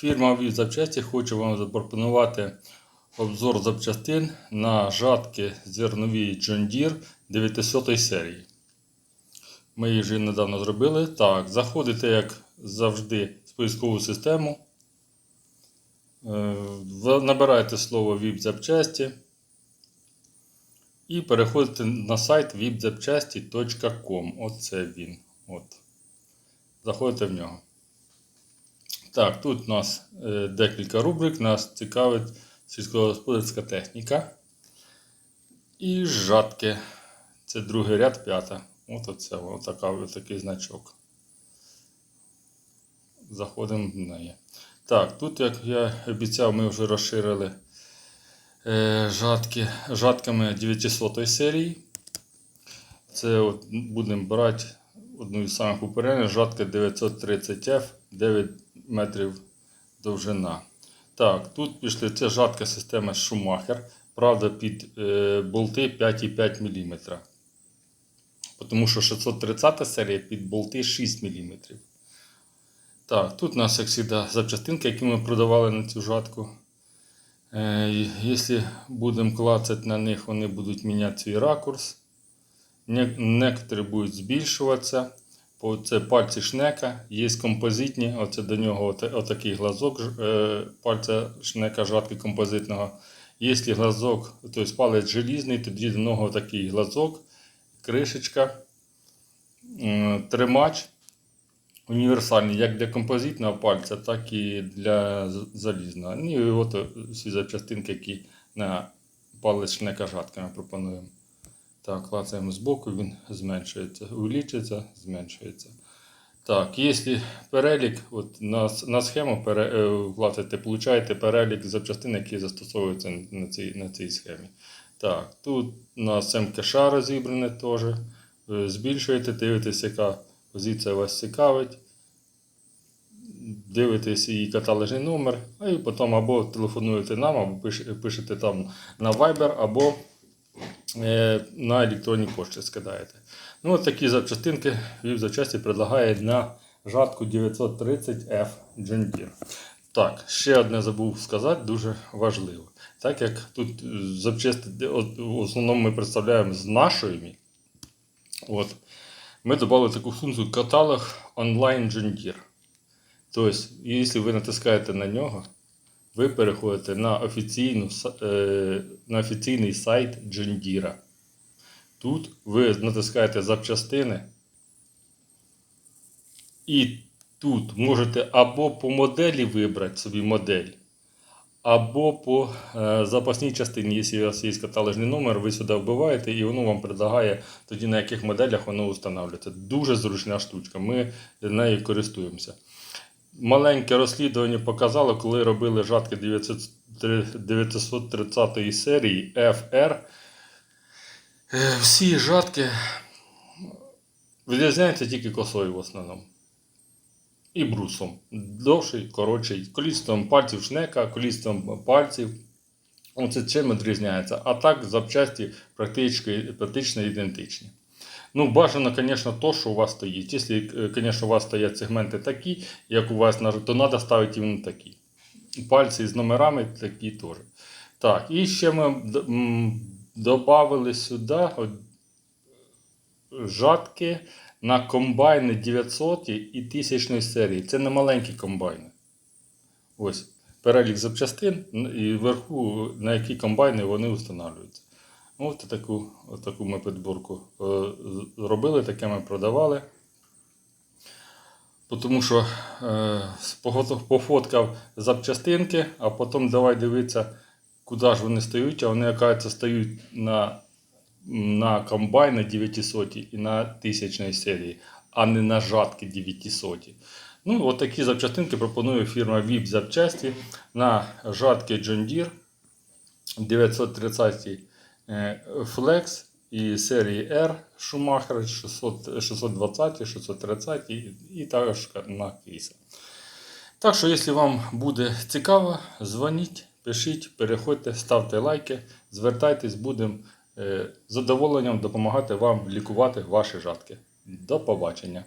Фірма від запчасті хоче вам запропонувати обзор запчастин на жатки зернові John Deere 900 серії. Ми їх вже недавно зробили. Так, заходите, як завжди, в поискову систему. Е, Набираєте слово VIP запчасті і переходите на сайт vipzapчасті.com. Оце він. От. Заходите в нього. Так, тут у нас е, декілька рубрик. Нас цікавить сільськогосподарська техніка. І жатки. Це другий ряд, п'ята. От оце, отака, отакий значок. Заходимо в неї. Так, тут, як я обіцяв, ми вже розширили е, жатки, жатками 900 серії. Це будемо брати одну із самих популярних жатка 930F 9 метрів довжина. Так, тут пішли це жатка система Schumacher. Правда, під е, болти 5,5 мм. Тому що 630 серія під болти 6 мм. Так, тут у нас, як завжди, запчастинки, які ми продавали на цю жатку. Е, Якщо будемо клацати на них, вони будуть міняти свій ракурс. Не- Некоторі будуть збільшуватися. Це пальці шнека, є композитні, оце до нього ота- отакий глазок е, пальця шнека жатки композитного. Якщо глазок, тобто палець желізний, тоді до нього такий глазок, кришечка, тримач універсальний як для композитного пальця, так і для залізного. Ну і от е, всі запчастинки, які на палець шнека жатками пропонуємо. Так, клацаємо збоку, він зменшується. Увеличується, зменшується. Так, якщо перелік, от на, на схему пере, е, вкладаєте, получаєте перелік запчастин, які застосовуються на цій, на цій схемі. Так, тут у нас МКШ розібране теж. Е, Збільшуєте, дивитесь, яка позиція вас цікавить. Дивитесь її каталожний номер, а і потім або телефонуєте нам, або пишете там на Viber, або на електронній пошті скидаєте. Ну, от такі запчастинки Віп запчасті предлагає на жатку 930F John. Так, ще одне забув сказати, дуже важливо. Так як тут е, запчасти в основному ми представляємо з нашої, от, ми додали таку функцію каталог онлайн John. Тобто, якщо ви натискаєте на нього, ви переходите на, офіційну, е, на офіційний сайт Deere. Тут ви натискаєте запчастини. І тут можете або по моделі вибрати собі модель, або по е, запасній частині, якщо у вас є каталожний номер, ви сюди вбиваєте і воно вам предлагає тоді на яких моделях воно встановлюється. Дуже зручна штучка. Ми нею користуємося. Маленьке розслідування показало, коли робили жатки 900 930 серії FR. Всі жатки відрізняються тільки косою в основному. І брусом. Довший, коротший, колістом пальців шнека, колістом пальців. Оце чим відрізняється. А так запчасті практично, практично ідентичні. Ну, бажано, звісно, то, що у вас стоїть. Якщо, е, звісно, у вас стоять сегменти такі, як у вас, то треба ставити іменно такі. Пальці з номерами такі теж. Так, і ще ми додали сюди жатки на комбайни 900 і 1000 серії. Це не маленькі комбайни. Ось перелік запчастин і вверху на які комбайни вони встановлюються. Ось таку, от таку ми підборку е, зробили, таке ми продавали. Тому що е, пофоткав запчастинки, а потім давай дивитися, куди ж вони стають, а вони, оказується, стають на, на комбайни 900 і на 1000 серії, а не на жатки 900. Ну, от такі запчастинки пропонує фірма VIP запчасті на жатки John Deere 930 е, Flex і серії R Schumacher 600, 620, 630 і, також на кейси. Так що, якщо вам буде цікаво, дзвоніть, пишіть, переходьте, ставте лайки, звертайтесь, будемо е, з задоволенням допомагати вам лікувати ваші жатки. До побачення!